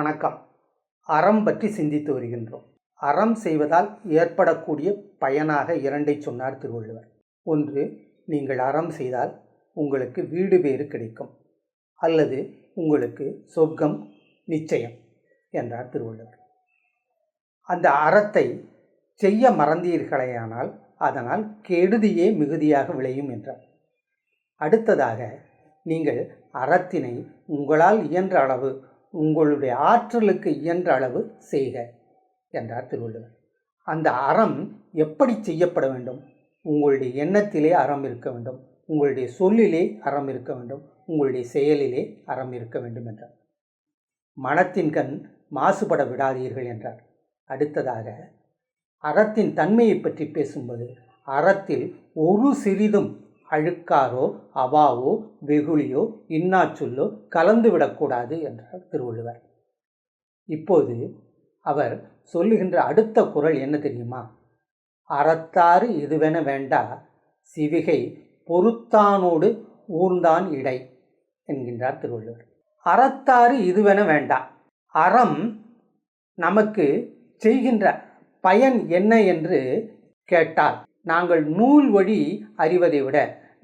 வணக்கம். அறம் பற்றி சிந்தித்து வருகின்றோம். அறம் செய்வதால் ஏற்படக்கூடிய பயனாக இரண்டை சொன்னார் திருவள்ளுவர். ஒன்று நீங்கள் அறம் செய்தால் உங்களுக்கு வீடு பேறு கிடைக்கும். அல்லது உங்களுக்கு சொர்க்கம் நிச்சயம் என்றார் திருவள்ளுவர். அந்த அறத்தை செய்ய மறந்தீர்களேயானால் அதனால் கெடுதியே மிகுதியாக விளையும் என்றார். அடுத்ததாக நீங்கள் அறத்தினை உங்களால் இயன்ற அளவு உங்களுடைய ஆற்றலுக்கு இயன்ற அளவு செய்க என்றார் திருவள்ளுவர். அந்த அறம் எப்படி செய்யப்பட வேண்டும்? உங்களுடைய எண்ணத்திலே அறம் இருக்க வேண்டும். உங்களுடைய சொல்லிலே அறம் இருக்க வேண்டும். உங்களுடைய செயலிலே அறம் இருக்க வேண்டும் என்றார். மனத்தின் கண் மாசுபட விடாதீர்கள் என்றார். அடுத்ததாக அறத்தின் தன்மையை பற்றி பேசும்போது அறத்தில் ஒரு சிறிதும் அழுக்காரோ அவாவோ வெகுளியோ இன்னாச்சொல்லோ கலந்துவிடக்கூடாது என்றார் திருவள்ளுவர். இப்போது அவர் சொல்லுகின்ற அடுத்த குரல் என்ன தெரியுமா? அறத்தாறு இதுவென வேண்டா சிவிகை பொறுத்தானோடு ஊர்ந்தான் இடை என்கின்றார் திருவள்ளுவர். அறத்தாறு இதுவென வேண்டா அறம் நமக்கு செய்கின்ற பயன் என்ன என்று கேட்டால் நாங்கள் நூல் வழி அறிவதை விட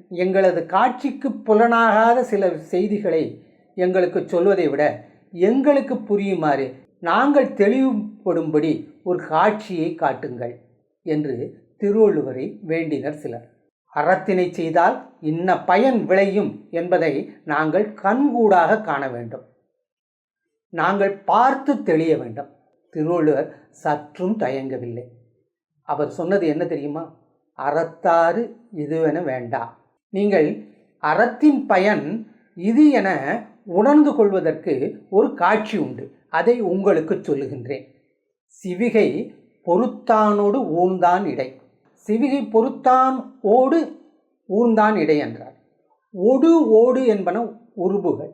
எங்களது காட்சிக்கு புலனாகாத சில செய்திகளை எங்களுக்கு சொல்வதை விட எங்களுக்கு புரியுமாறு நாங்கள் தெளிவுபடும்படி ஒரு காட்சியை காட்டுங்கள் என்று திருவள்ளுவரை வேண்டினர் சிலர். அறத்தினை செய்தால் இன்ன பயன் விளையும் என்பதை நாங்கள் கண்கூடாக காண வேண்டும். நாங்கள் பார்த்து தெளிய வேண்டும். திருவள்ளுவர் சற்றும் தயங்கவில்லை. அவர் சொன்னது என்ன தெரியுமா? அறத்தாறு இதுவென வேண்டாம் நீங்கள் அறத்தின் பயன் இது என உணர்ந்து கொள்வதற்கு ஒரு காட்சி உண்டு. அதை உங்களுக்கு சொல்லுகின்றேன். சிவிகை பொறுத்தானோடு ஊர்ந்தான் இடை. சிவிகை பொறுத்தான் ஓடு ஊர்ந்தான் இடை என்றார். ஒடு ஓடு என்பன உருபுகள்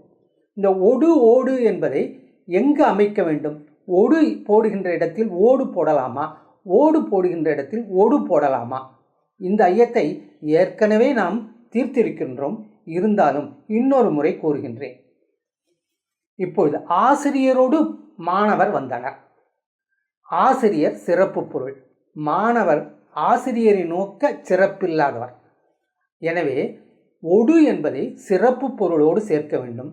இந்த ஒடு ஓடு என்பதை எங்கு அமைக்க வேண்டும்? ஒடு போடுகின்ற இடத்தில் ஓடு போடலாமா? ஓடு போடுகின்ற இடத்தில் ஒடு போடலாமா? இந்த ஐயத்தை ஏற்கனவே நாம் தீர்த்திருக்கின்றோம் இருந்தாலும் இன்னொரு முறை கூறுகின்றேன். இப்பொழுது ஆசிரியரோடு மாணவர் வந்தனர். ஆசிரியர் சிறப்பு பொருள். மாணவர் ஆசிரியரை நோக்க சிறப்பில்லாதவர். எனவே ஒடு என்பதை சிறப்பு பொருளோடு சேர்க்க வேண்டும்.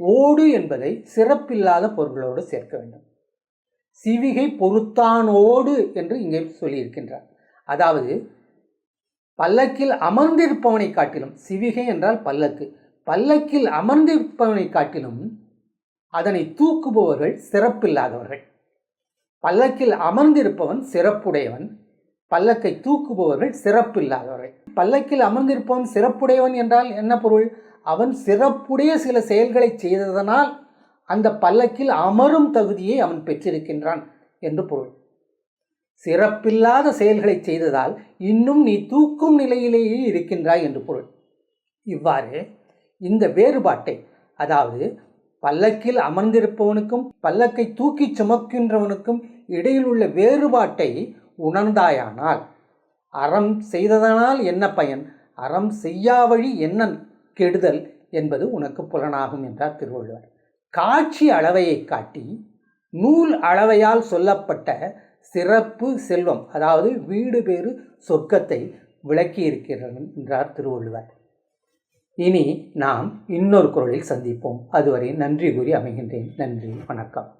ஓடு என்பதை சிறப்பில்லாத பொருளோடு சேர்க்க வேண்டும். சிவிகை பொறுத்தானோடு என்று இங்கே சொல்லியிருக்கின்றார். அதாவது பல்லக்கில் அமர்ந்திருப்பவனை காட்டிலும் சிவிகை என்றால் பல்லக்கு. பல்லக்கில் அமர்ந்திருப்பவனை காட்டிலும் அதனை தூக்குபவர்கள் சிறப்பில்லாதவர்கள். பல்லக்கில் அமர்ந்திருப்பவன் சிறப்புடையவன். பல்லக்கை தூக்குபவர்கள் சிறப்பில்லாதவர்கள். பல்லக்கில் அமர்ந்திருப்பவன் சிறப்புடையவன் என்றால் என்ன பொருள்? அவன் சிறப்புடைய சில செயல்களை செய்ததனால் அந்த பல்லக்கில் அமரும் தகுதியை அவன் பெற்றிருக்கின்றான் என்று பொருள். சிறப்பில்லாத செயல்களை செய்ததால் இன்னும் நீ தூக்கும் நிலையிலேயே இருக்கின்றாய் என்று பொருள். இவ்வாறு இந்த வேறுபாட்டை அதாவது பல்லக்கில் அமர்ந்திருப்பவனுக்கும் பல்லக்கை தூக்கிச் சுமக்கின்றவனுக்கும் இடையில் உள்ள வேறுபாட்டை உணர்ந்தாயானால் அறம் செய்ததனால் என்ன பயன்? அறம் செய்யாவழி என்ன கெடுதல் என்பது உனக்கு புலனாகும் என்றார் திருவள்ளுவர். காட்சி அளவையை காட்டி நூல் அளவையால் சொல்லப்பட்ட சிறப்பு செல்வம் அதாவது வீடு பேறு சொர்க்கத்தை விளக்கி இருக்கிறார் என்றார் திருவள்ளுவர். இனி நாம் இன்னொரு குரலில் சந்திப்போம். அதுவரை நன்றி கூறி அமைகின்றேன். நன்றி வணக்கம்.